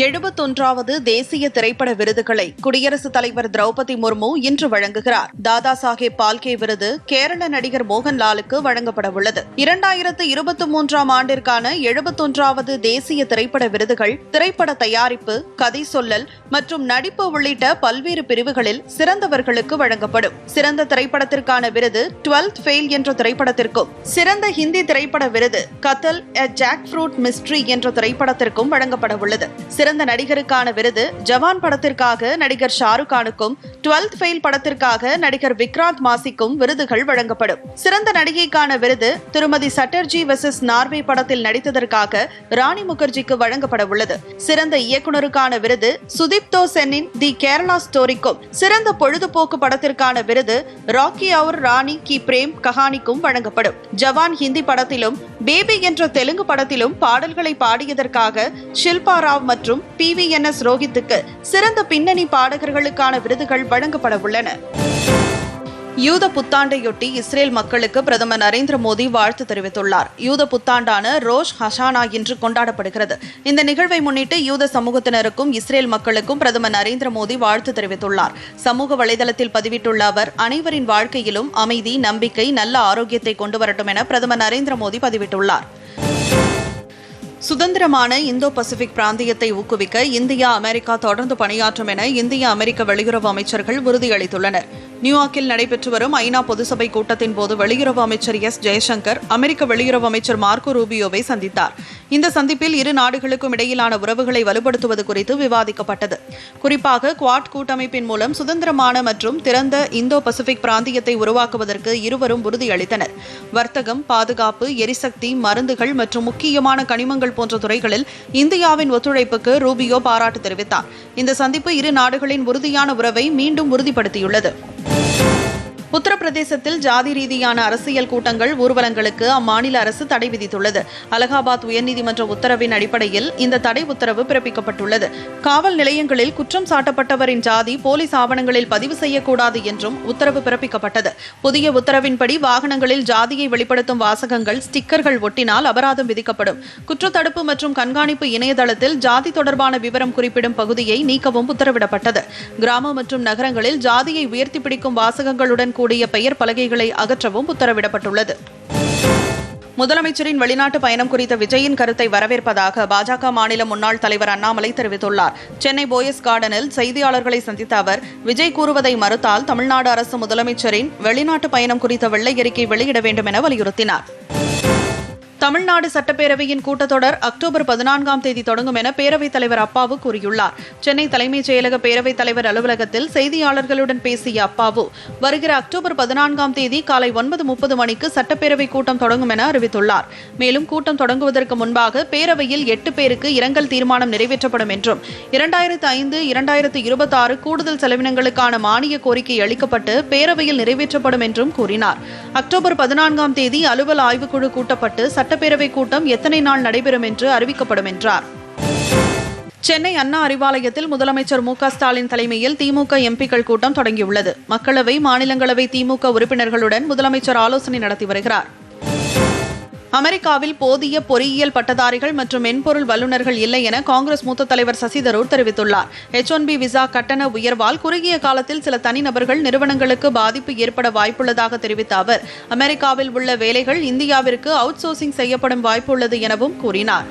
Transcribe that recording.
எழுபத்தொன்றாவது தேசிய திரைப்பட விருதுகளை குடியரசுத் தலைவர் திரௌபதி முர்மு இன்று வழங்குகிறார். தாதா சாஹேப் பால்கே விருது கேரள நடிகர் மோகன்லாலுக்கு வழங்கப்பட உள்ளது. இரண்டாயிரத்து இருபத்தி மூன்றாம் ஆண்டிற்கான எழுபத்தொன்றாவது தேசிய திரைப்பட விருதுகள் திரைப்பட தயாரிப்பு கதை சொல்லல் மற்றும் நடிப்பு உள்ளிட்ட பல்வேறு பிரிவுகளில் சிறந்தவர்களுக்கு வழங்கப்படும். சிறந்த திரைப்படத்திற்கான விருது டுவெல்த் ஃபெயில் என்ற திரைப்படத்திற்கும் சிறந்த ஹிந்தி திரைப்பட விருது Kathal a jackfruit mystery என்ற திரைப்படத்திற்கும் வழங்கப்பட உள்ளது. சிறந்த நடிகருக்கான விருது ஜவான் படத்திற்காக நடிகர் ஷாருக் கானுக்கும் டுவெல்த் ஃபெயில் படத்திற்காக நடிகர் விக்ராந்த் மாசிக்கும் விருதுகள் வழங்கப்படும். சிறந்த நடிகைக்கான விருது திருமதி சட்டர்ஜி வெர்சஸ் நார்வே படத்தில் நடித்ததற்காக ராணி முகர்ஜிக்கு வழங்கப்பட உள்ளது. சிறந்த இயக்குநருக்கான விருது சுதீப்தோ சென்னின் தி கேரளா ஸ்டோரிக்கும். சிறந்த பொழுதுபோக்கு படத்திற்கான விருது ராக்கி அவுர் ராணி கி பிரேம் கஹானிக்கும் வழங்கப்படும். ஜவான் ஹிந்தி படத்திலும் பேபி என்ற தெலுங்கு படத்திலும் பாடல்களை பாடியதற்காக ஷில்பா ராவ் மற்றும் பி வி என் எஸ் ரோஹித்துக்கு சிறந்த பின்னணி பாடகர்களுக்கான விருதுகள் வழங்கப்பட உள்ளன. யூத புத்தாண்டையொட்டி இஸ்ரேல் மக்களுக்கு பிரதமர் நரேந்திர மோடி வாழ்த்து தெரிவித்துள்ளார். யூத புத்தாண்டான ரோஷ் ஹஷானா இன்று கொண்டாடப்படுகிறது. இந்த நிகழ்வை முன்னிட்டு யூத சமூகத்தினருக்கும் இஸ்ரேல் மக்களுக்கும் பிரதமர் நரேந்திர மோடி வாழ்த்து தெரிவித்துள்ளார். சமூக வலைதளத்தில் பதிவிட்டுள்ள அவர் அனைவரின் வாழ்க்கையிலும் அமைதி நம்பிக்கை நல்ல ஆரோக்கியத்தை கொண்டு வரட்டும் என பிரதமர் நரேந்திர மோடி பதிவிட்டுள்ளார். சுதந்திரமான இந்தோ பசிபிக் பிராந்தியத்தை ஊக்குவிக்க இந்தியா அமெரிக்கா தொடர்ந்து பணியாற்றும் என இந்திய அமெரிக்க வெளியுறவு அமைச்சர்கள் உறுதியளித்துள்ளனர். நியூயார்க்கில் நடைபெற்று வரும் ஐநா பொதுசபை கூட்டத்தின் போது வெளியுறவு அமைச்சர் எஸ். ஜெயசங்கர் அமெரிக்க வெளியுறவு அமைச்சர் மார்க்கோ ரூபியோவை சந்தித்தார். இந்த சந்திப்பில் இரு நாடுகளுக்கும் இடையிலான உறவுகளை வலுப்படுத்துவது குறித்து விவாதிக்கப்பட்டது. குறிப்பாக குவாட் கூட்டமைப்பின் மூலம் சுதந்திரமான மற்றும் திறந்த இந்தோ பசிபிக் பிராந்தியத்தை உருவாக்குவதற்கு இருவரும் உறுதியளித்தனர். வர்த்தகம் பாதுகாப்பு எரிசக்தி மருந்துகள் மற்றும் முக்கியமான கனிமங்கள் போன்ற துறைகளில் இந்தியாவின் ஒத்துழைப்புக்கு ரூபியோ பாராட்டு தெரிவித்தார். இந்த சந்திப்பு இரு நாடுகளின் உறுதியான உறவை மீண்டும் உறுதிப்படுத்தியுள்ளது. உத்தரப்பிரதேசத்தில் ஜாதி ரீதியான அரசியல் கூட்டங்கள் ஊர்வலங்களுக்கு அம்மாநில அரசு தடை விதித்துள்ளது. அலகாபாத் உயர்நீதிமன்ற உத்தரவின் அடிப்படையில் இந்த தடை உத்தரவு பிறப்பிக்கப்பட்டுள்ளது. காவல் நிலையங்களில் குற்றம் சாட்டப்பட்டவரின் ஜாதி போலீஸ் ஆவணங்களில் பதிவு செய்யக்கூடாது என்றும் உத்தரவு பிறப்பிக்கப்பட்டது. புதிய உத்தரவின்படி வாகனங்களில் ஜாதியை வெளிப்படுத்தும் வாசகங்கள் ஸ்டிக்கர்கள் ஒட்டினால் அபராதம் விதிக்கப்படும். குற்றத்தடுப்பு மற்றும் கண்காணிப்பு இணையதளத்தில் ஜாதி தொடர்பான விவரம் குறிப்பிடும் பகுதியை நீக்கவும் உத்தரவிடப்பட்டது. கிராம மற்றும் நகரங்களில் ஜாதியை உயர்த்தி பிடிக்கும் வாசகங்களுடன் கூடிய பெயர் பலகைகளை அகற்றவும் உத்தரவிடப்பட்டுள்ளது. முதலமைச்சரின் வெளிநாட்டு பயணம் குறித்த விஜயின் கருத்தை வரவேற்பதாக பாஜக மாநில முன்னாள் தலைவர் அண்ணாமலை தெரிவித்துள்ளார். சென்னை போயஸ் கார்டனில் செய்தியாளர்களை சந்தித்த அவர் விஜய் கூறுவதை மறுத்தால் தமிழ்நாடு அரசு முதலமைச்சரின் வெளிநாட்டு பயணம் குறித்த வெள்ளை அறிக்கை வெளியிட வேண்டும் என வலியுறுத்தினார். தமிழ்நாடு சட்டப்பேரவையின் கூட்டத்தொடர் அக்டோபர் பதினான்காம் தேதி தொடங்கும் என பேரவைத் தலைவர் அப்பாவு கூறியுள்ளார். சென்னை தலைமைச் செயலக பேரவைத் தலைவர் அலுவலகத்தில் செய்தியாளர்களுடன் பேசிய அப்பாவு வருகிற அக்டோபர் பதினான்காம் தேதி காலை ஒன்பது முப்பது மணிக்கு சட்டப்பேரவை கூட்டம் தொடங்கும் என அறிவித்துள்ளார். மேலும் கூட்டம் தொடங்குவதற்கு முன்பாக பேரவையில் எட்டு பேருக்கு இரங்கல் தீர்மானம் நிறைவேற்றப்படும் என்றும் இரண்டாயிரத்து ஐந்து இரண்டாயிரத்து இருபத்தி ஆறு கூடுதல் செலவினங்களுக்கான மானிய கோரிக்கை அளிக்கப்பட்டு பேரவையில் நிறைவேற்றப்படும் என்றும் கூறினார். அக்டோபர் பதினான்காம் தேதி அலுவல் ஆய்வுக்குழு கூட்டப்பட்டு சட்டப்பேரவை கூட்டம் எத்தனை நாள் நடைபெறும் என்று அறிவிக்கப்படும் என்றார். சென்னை அண்ணா அறிவாலயத்தில் முதலமைச்சர் மு க ஸ்டாலின் தலைமையில் திமுக எம்பிக்கள் கூட்டம் தொடங்கியுள்ளது. மக்களவை மாநிலங்களவை திமுக உறுப்பினர்களுடன் முதலமைச்சர் ஆலோசனை நடத்தி வருகிறார். அமெரிக்காவில் போதிய பொறியியல் பட்டதாரிகள் மற்றும் மென்பொருள் வல்லுநர்கள் இல்லை என காங்கிரஸ் மூத்த தலைவர் சசி தரூர் தெரிவித்துள்ளார். எச் ஒன் பி விசா கட்டண உயர்வால் குறுகிய காலத்தில் சில தனிநபர்கள் நிறுவனங்களுக்கு பாதிப்பு ஏற்பட வாய்ப்புள்ளதாக தெரிவித்த அவர் அமெரிக்காவில் உள்ள வேலைகள் இந்தியாவிற்கு அவுட் சோர்சிங் செய்யப்படும் வாய்ப்புள்ளது எனவும் கூறினார்.